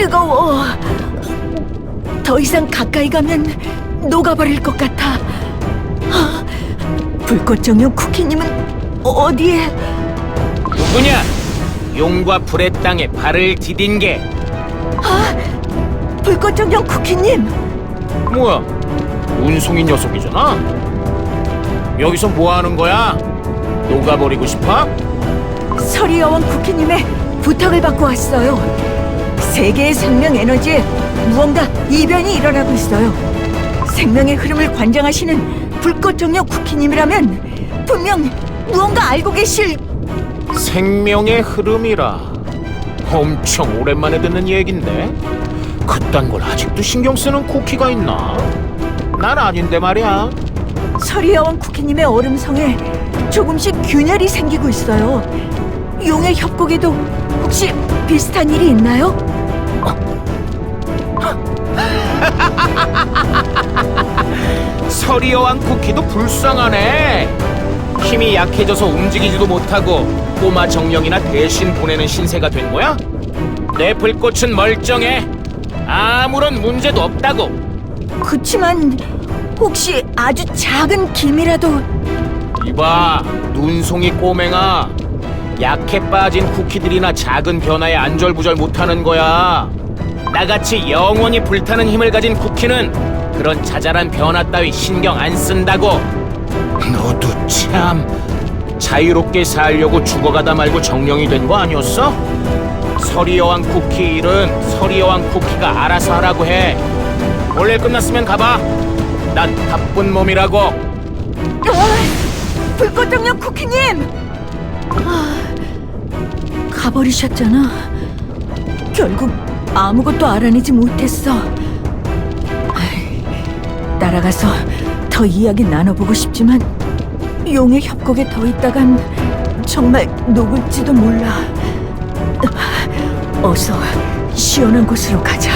뜨거워. 더 이상 가까이 가면 녹아버릴 것 같아. 아, 불꽃 정령 쿠키님은 어디에? 누구냐? 용과 불의 땅에 발을 디딘 게 아, 불꽃 정령 쿠키님. 뭐야? 운송이 녀석이잖아. 여기서 뭐 하는 거야? 녹아버리고 싶어? 서리 여왕 쿠키님의 부탁을 받고 왔어요. 세계의 생명 에너지에 무언가 이변이 일어나고 있어요. 생명의 흐름을 관장하시는 불꽃 정령 쿠키님이라면 분명 무언가 알고 계실 생명의 흐름이라. 엄청 오랜만에 듣는 얘긴데. 그딴 걸 아직도 신경 쓰는 쿠키가 있나? 난 아닌데 말이야. 서리 여왕 쿠키님의 얼음성에 조금씩 균열이 생기고 있어요. 용의 협곡에도 혹시 비슷한 일이 있나요? 서리 여왕 쿠키도 불쌍하네. 힘이 약해져서 움직이지도 못하고 꼬마 정령이나 대신 보내는 신세가 된 거야? 내 불꽃은 멀쩡해. 아무런 문제도 없다고. 그치만 혹시 아주 작은 김이라도 이봐, 눈송이 꼬맹아. 약해 빠진 쿠키들이나 작은 변화에 안절부절 못하는 거야. 나같이 영원히 불타는 힘을 가진 쿠키는 그런 자잘한 변화 따위 신경 안 쓴다고. 너도 참 자유롭게 살려고 죽어가다 말고 정령이 된 거 아니었어? 서리 여왕 쿠키 일은 서리 여왕 쿠키가 알아서 하라고 해. 원래 끝났으면 가봐. 난 바쁜 몸이라고. 아, 불꽃정령 쿠키님! 아, 가버리셨잖아. 결국 아무것도 알아내지 못했어. 날아가서 더 이야기 나눠보고 싶지만 용의 협곡에 더 있다간 정말 녹을지도 몰라. 아, 어서 시원한 곳으로 가자.